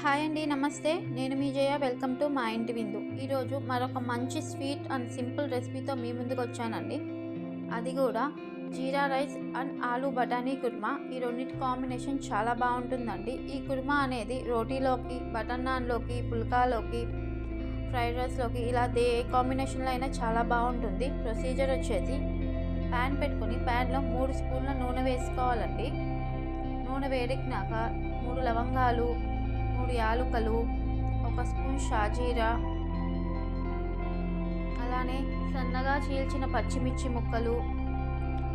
Hi అండి నమస్తే. నేను మీ జయ. వెల్కమ్ టు మా ఇంటి విందు. ఈరోజు మరొక మంచి స్వీట్ అండ్ సింపుల్ రెసిపీతో మీ ముందుకు వచ్చానండి. అది కూడా జీరా రైస్ అండ్ ఆలూ బఠానీ కుర్మా. ఈ రెండింటి కాంబినేషన్ చాలా బాగుంటుందండి. ఈ కుర్మా అనేది రోటీలోకి బటర్ నాన్లోకి పుల్కాలోకి ఫ్రైడ్ రైస్లోకి ఇలా దే ఏ కాంబినేషన్లో అయినా చాలా బాగుంటుంది. ప్రొసీజర్ వచ్చేసి ప్యాన్ పెట్టుకొని ప్యాన్లో మూడు స్పూన్ల నూనె వేసుకోవాలండి. నూనె వేడెక్కినాక మూడు లవంగాలు మూడు యాలుకలు ఒక స్పూన్ షాజీరా అలానే సన్నగా చీల్చిన పచ్చిమిర్చి ముక్కలు.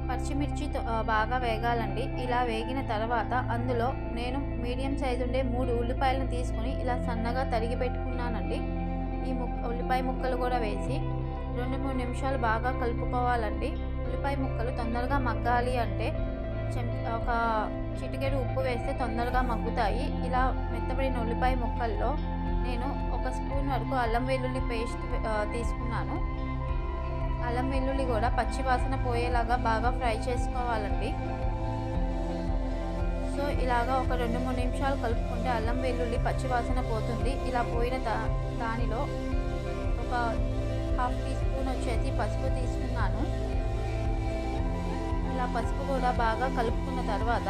పచ్చిమిర్చి బాగా వేగాలండి. ఇలా వేగిన తర్వాత అందులో నేను మీడియం సైజు ఉండే మూడు ఉల్లిపాయలను తీసుకొని ఇలా సన్నగా తరిగి పెట్టుకున్నానండి. ఈ ముక్క ఉల్లిపాయ ముక్కలు కూడా వేసి రెండు మూడు నిమిషాలు బాగా కలుపుకోవాలండి. ఉల్లిపాయ ముక్కలు తొందరగా మగ్గాలి అంటే చెం ఒక చిటికెడు ఉప్పు వేస్తే తొందరగా మగ్గుతాయి. ఇలా మెత్తబడిన ఉల్లిపాయ ముక్కల్లో నేను ఒక స్పూన్ వరకు అల్లం వెల్లుల్లి పేస్ట్ తీసుకున్నాను. అల్లం వెల్లుల్లి కూడా పచ్చి వాసన పోయేలాగా బాగా ఫ్రై చేసుకోవాలండి. సో ఇలాగా ఒక రెండు మూడు నిమిషాలు కలుపుకుంటే అల్లం వెల్లుల్లి పచ్చి వాసన పోతుంది. ఇలా పోయిన దా దానిలో ఒక హాఫ్ టీ స్పూన్ వచ్చేసి పసుపు తీసుకుని పసుపు కూడా బాగా కలుపుకున్న తర్వాత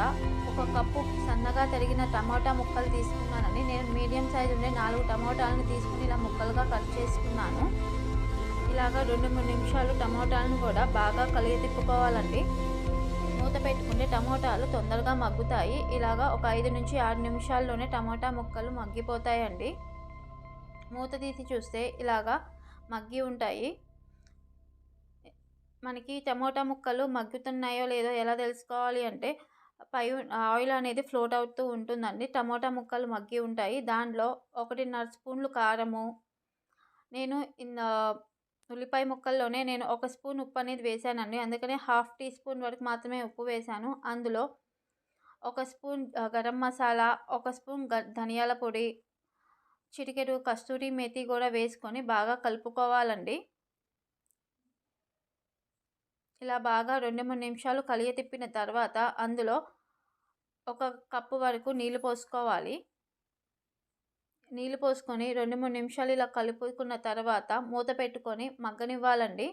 ఒక కప్పు సన్నగా తరిగిన టమాటా ముక్కలు తీసుకున్నానని నేను మీడియం సైజు ఉండే నాలుగు టమాటాలను తీసుకుని ఇలా ముక్కలుగా కట్ చేసుకున్నాను. ఇలాగా రెండు మూడు నిమిషాలు టమాటాలను కూడా బాగా కలిగి తిప్పుకోవాలండి. మూత పెట్టుకుంటే టమోటాలు తొందరగా మగ్గుతాయి. ఇలాగా ఒక ఐదు నుంచి ఆరు నిమిషాల్లోనే టమాటా ముక్కలు మగ్గిపోతాయండి. మూత తీసి చూస్తే ఇలాగా మగ్గి ఉంటాయి. మనకి టమోటా ముక్కలు మగ్గుతున్నాయో లేదో ఎలా తెలుసుకోవాలి అంటే పై ఆయిల్ అనేది ఫ్లోట్ అవుతూ ఉంటుందండి. టమోటా ముక్కలు మగ్గి ఉంటాయి. దానిలో ఒకటిన్నర స్పూన్లు కారము నేను ఉల్లిపాయ ముక్కల్లోనే నేను ఒక స్పూన్ ఉప్పు అనేది వేసానండి. అందుకనే హాఫ్ టీ స్పూన్ వరకు మాత్రమే ఉప్పు వేసాను. అందులో ఒక స్పూన్ గరం మసాలా ఒక స్పూన్ గ ధనియాల పొడి చిటికెడు కస్తూరి మేతి కూడా వేసుకొని బాగా కలుపుకోవాలండి. ఇలా బాగా రెండు మూడు నిమిషాలు కలియ తిప్పిన తర్వాత అందులో ఒక కప్పు వరకు నీళ్ళు పోసుకోవాలి. నీళ్ళు పోసుకొని రెండు మూడు నిమిషాలు ఇలా కలుపుకున్న తర్వాత మూత పెట్టుకొని మగ్గనివ్వాలండి.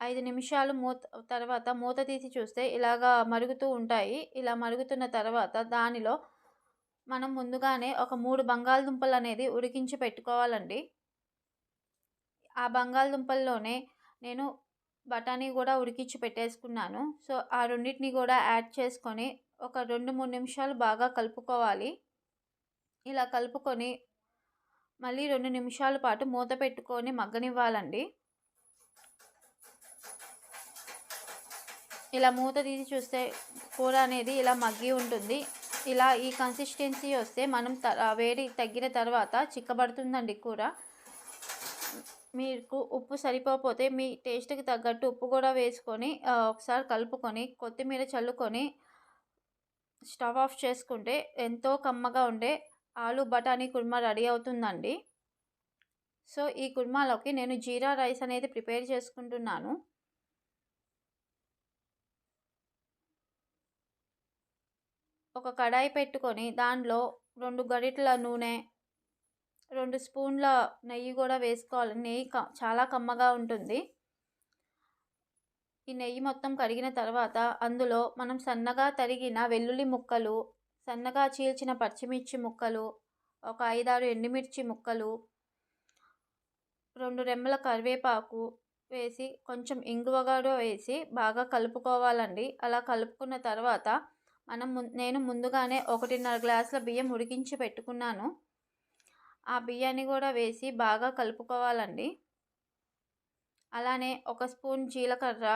ఐదు నిమిషాలు మూత తర్వాత మూత తీసి చూస్తే ఇలాగా మరుగుతూ ఉంటాయి. ఇలా మరుగుతున్న తర్వాత దానిలో మనం ముందుగానే ఒక మూడు బంగాళదుంపలు అనేది ఉడికించి పెట్టుకోవాలండి. ఆ బంగాళదుంపల్లోనే నేను బఠానీ కూడా ఉడికించి పెట్టేసుకున్నాను. సో ఆ రెండింటిని కూడా యాడ్ చేసుకొని ఒక రెండు మూడు నిమిషాలు బాగా కలుపుకోవాలి. ఇలా కలుపుకొని మళ్ళీ రెండు నిమిషాల పాటు మూత పెట్టుకొని మగ్గనివ్వాలండి. ఇలా మూత తీసి చూస్తే కూర అనేది ఇలా మగ్గి ఉంటుంది. ఇలా ఈ కన్సిస్టెన్సీ వస్తే మనం త వేడి తగ్గిన తర్వాత చిక్కబడుతుందండి కూర. మీకు ఉప్పు సరిపోతే మీ టేస్ట్కి తగ్గట్టు ఉప్పు కూడా వేసుకొని ఒకసారి కలుపుకొని కొత్తిమీర చల్లుకొని స్టవ్ ఆఫ్ చేసుకుంటే ఎంతో కమ్మగా ఉండే ఆలు బఠానీ కుర్మా రెడీ అవుతుందండి. సో ఈ కుర్మాలోకి నేను జీరా రైస్ అనేది ప్రిపేర్ చేసుకుంటున్నాను. ఒక కడాయి పెట్టుకొని దానిలో రెండు గరిటల నూనె రెండు స్పూన్ల నెయ్యి కూడా వేసుకోవాలి. నెయ్యి క చాలా కమ్మగా ఉంటుంది. ఈ నెయ్యి మొత్తం కరిగిన తర్వాత అందులో మనం సన్నగా తరిగిన వెల్లుల్లి ముక్కలు సన్నగా చీల్చిన పచ్చిమిర్చి ముక్కలు ఒక ఐదారు ఎండుమిర్చి ముక్కలు రెండు రెమ్మల కరివేపాకు వేసి కొంచెం ఇంగువగాడు వేసి బాగా కలుపుకోవాలండి. అలా కలుపుకున్న తర్వాత మనం నేను ముందుగానే ఒకటిన్నర గ్లాసుల బియ్యం ఉడికించి పెట్టుకున్నాను. ఆ బియ్యాన్ని కూడా వేసి బాగా కలుపుకోవాలండి. అలానే ఒక స్పూన్ జీలకర్ర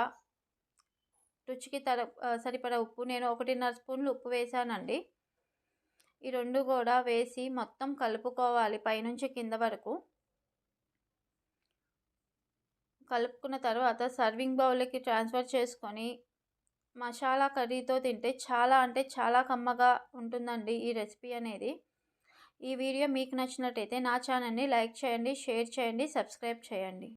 రుచికి తర సరిపడ ఉప్పు. నేను ఒకటిన్నర స్పూన్లు ఉప్పు వేసానండి. ఈ రెండు కూడా వేసి మొత్తం కలుపుకోవాలి పైనుంచి కింద వరకు. కలుపుకున్న తర్వాత సర్వింగ్ బౌల్కి ట్రాన్స్ఫర్ చేసుకొని మసాలా కర్రీతో తింటే చాలా అంటే చాలా కమ్మగా ఉంటుందండి ఈ రెసిపీ అనేది. ఈ వీడియో మీకు నచ్చినట్టయితే నా ఛానల్ని లైక్ చేయండి షేర్ చేయండి సబ్స్క్రైబ్ చేయండి.